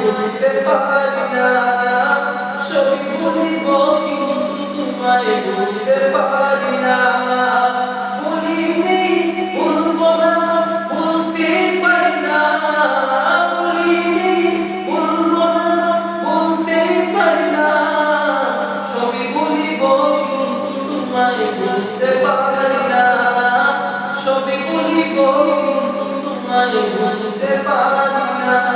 ভুলিতে পারি না। সবই ভুলিব কিন্তু তোমায় ভুলিতে পারি না। ভুলিনি ভুলব না, ভুলতে পারি না। ভুলিনি ভুলব না, ভুলতে পারি না। সবই ভুলিব কিন্তু তোমায় ভুলতে পারি না। সবই ভুলিব কিন্তু তোমায় ভুলতে পারি না।